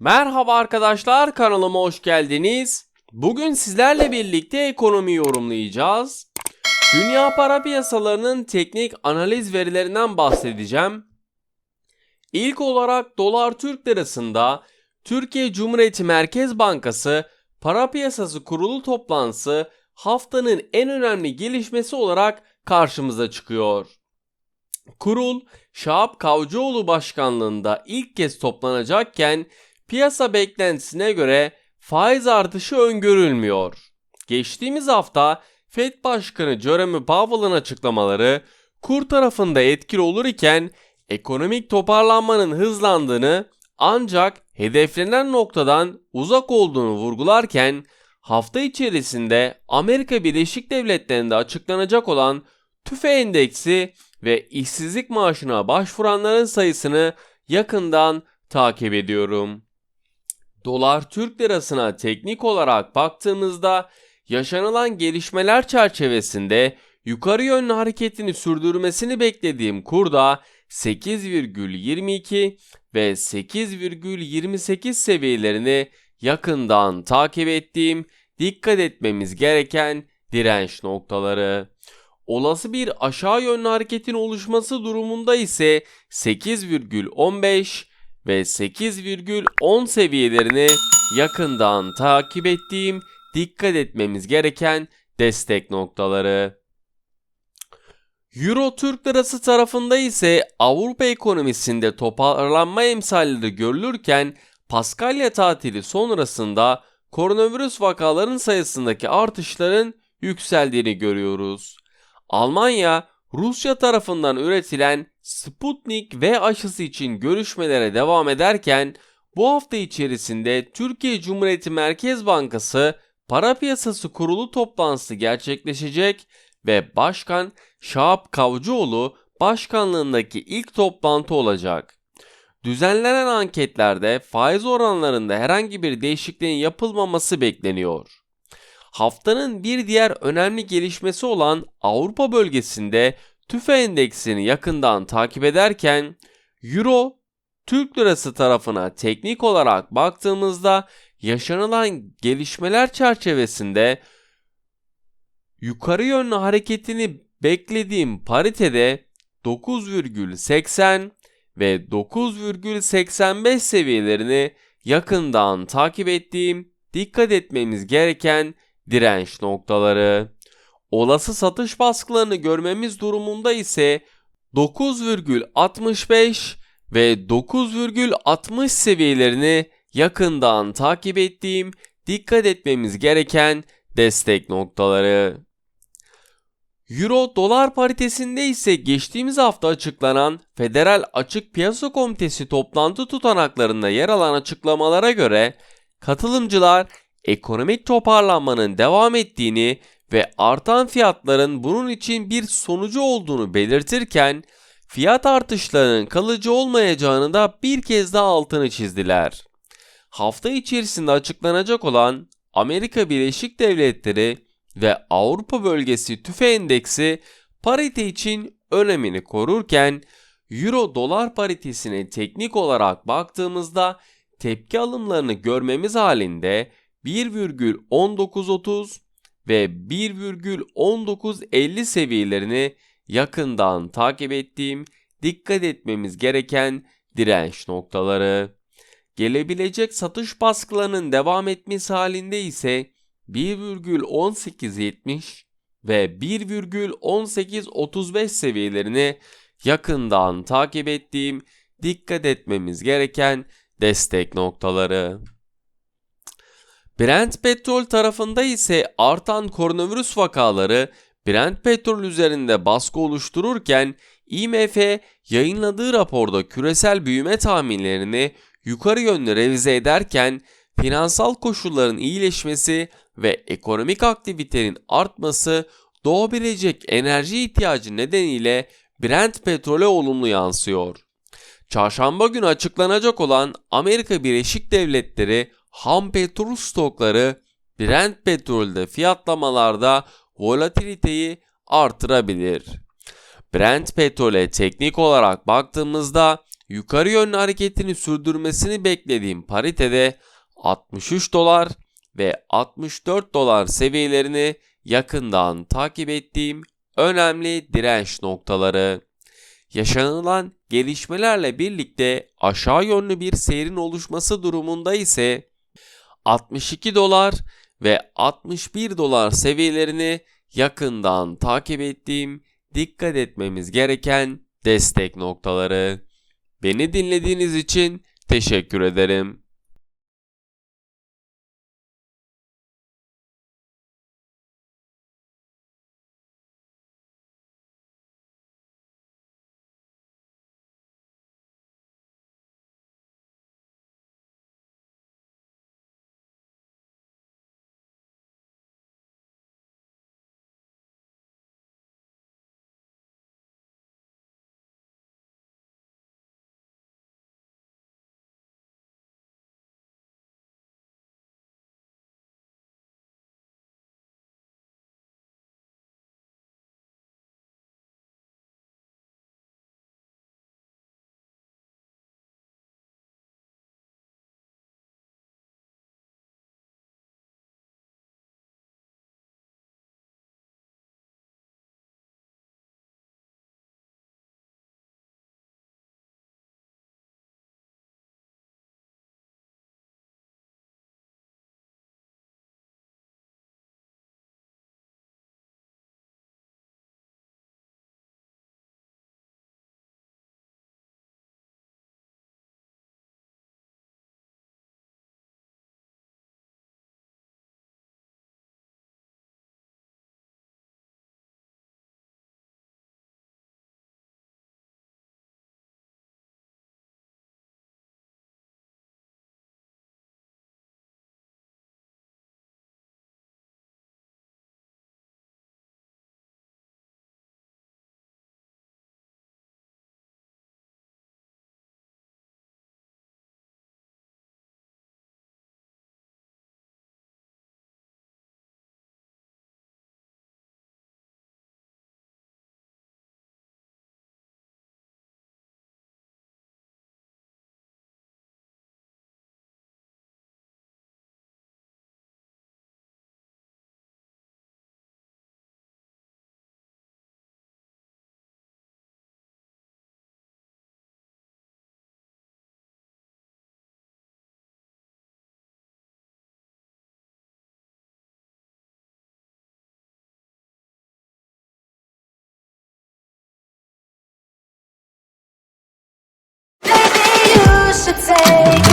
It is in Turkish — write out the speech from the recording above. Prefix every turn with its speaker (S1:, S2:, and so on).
S1: Merhaba arkadaşlar kanalıma hoş geldiniz. Bugün sizlerle birlikte ekonomi yorumlayacağız. Dünya para piyasalarının teknik analiz verilerinden bahsedeceğim. İlk olarak dolar Türk lirasında Türkiye Cumhuriyeti Merkez Bankası para piyasası kurulu toplantısı haftanın en önemli gelişmesi olarak karşımıza çıkıyor. Kurul Şahap Kavcıoğlu başkanlığında ilk kez toplanacakken piyasa beklentisine göre faiz artışı öngörülmüyor. Geçtiğimiz hafta Fed Başkanı Jerome Powell'ın açıklamaları kur tarafında etkili olur iken ekonomik toparlanmanın hızlandığını ancak hedeflenen noktadan uzak olduğunu vurgularken hafta içerisinde Amerika Birleşik Devletleri'nde açıklanacak olan TÜFE endeksi ve işsizlik maaşına başvuranların sayısını yakından takip ediyorum. Dolar Türk lirasına teknik olarak baktığımızda yaşanılan gelişmeler çerçevesinde yukarı yönlü hareketini sürdürmesini beklediğim kurda 8,22 ve 8,28 seviyelerini yakından takip ettiğim dikkat etmemiz gereken direnç noktaları. Olası bir aşağı yönlü hareketin oluşması durumunda ise 8,15 ve 8,10 seviyelerini yakından takip ettiğim dikkat etmemiz gereken destek noktaları. Euro Türk Lirası tarafında ise Avrupa ekonomisinde toparlanma emsalleri görülürken Paskalya tatili sonrasında koronavirüs vakaların sayısındaki artışların yükseldiğini görüyoruz. Almanya, Rusya tarafından üretilen Sputnik V aşısı için görüşmelere devam ederken bu hafta içerisinde Türkiye Cumhuriyeti Merkez Bankası Para Piyasası Kurulu toplantısı gerçekleşecek ve Başkan Şahap Kavcıoğlu başkanlığındaki ilk toplantı olacak. Düzenlenen anketlerde faiz oranlarında herhangi bir değişikliğin yapılmaması bekleniyor. Haftanın bir diğer önemli gelişmesi olan Avrupa bölgesinde TÜFE endeksini yakından takip ederken Euro Türk lirası tarafına teknik olarak baktığımızda yaşanılan gelişmeler çerçevesinde yukarı yönlü hareketini beklediğim paritede 9,80 ve 9,85 seviyelerini yakından takip ettiğim dikkat etmemiz gereken direnç noktaları. Olası satış baskılarını görmemiz durumunda ise 9,65 ve 9,60 seviyelerini yakından takip ettiğim dikkat etmemiz gereken destek noktaları. Euro dolar paritesinde ise geçtiğimiz hafta açıklanan Federal Açık Piyasa Komitesi toplantı tutanaklarında yer alan açıklamalara göre katılımcılar ekonomik toparlanmanın devam ettiğini ve artan fiyatların bunun için bir sonucu olduğunu belirtirken fiyat artışlarının kalıcı olmayacağını da bir kez daha altını çizdiler. Hafta içerisinde açıklanacak olan Amerika Birleşik Devletleri ve Avrupa Bölgesi tüfe endeksi parite için önemini korurken Euro dolar paritesine teknik olarak baktığımızda tepki alımlarını görmemiz halinde 1,1930 ve 1,1950 seviyelerini yakından takip ettiğim dikkat etmemiz gereken direnç noktaları. Gelebilecek satış baskılarının devam etmesi halinde ise 1,1870 ve 1,1835 seviyelerini yakından takip ettiğim dikkat etmemiz gereken destek noktaları. Brent petrol tarafında ise artan koronavirüs vakaları Brent petrol üzerinde baskı oluştururken IMF yayınladığı raporda küresel büyüme tahminlerini yukarı yönlü revize ederken finansal koşulların iyileşmesi ve ekonomik aktivitenin artması doğabilecek enerji ihtiyacı nedeniyle Brent petrole olumlu yansıyor. Çarşamba günü açıklanacak olan Amerika Birleşik Devletleri ham petrol stokları Brent petrolde fiyatlamalarda volatiliteyi artırabilir. Brent petrole teknik olarak baktığımızda yukarı yönlü hareketini sürdürmesini beklediğim paritede 63 dolar ve 64 dolar seviyelerini yakından takip ettiğim önemli direnç noktaları. Yaşanılan gelişmelerle birlikte aşağı yönlü bir seyrin oluşması durumunda ise 62 dolar ve 61 dolar seviyelerini yakından takip ettiğim dikkat etmemiz gereken destek noktaları. Beni dinlediğiniz için teşekkür ederim.
S2: should take.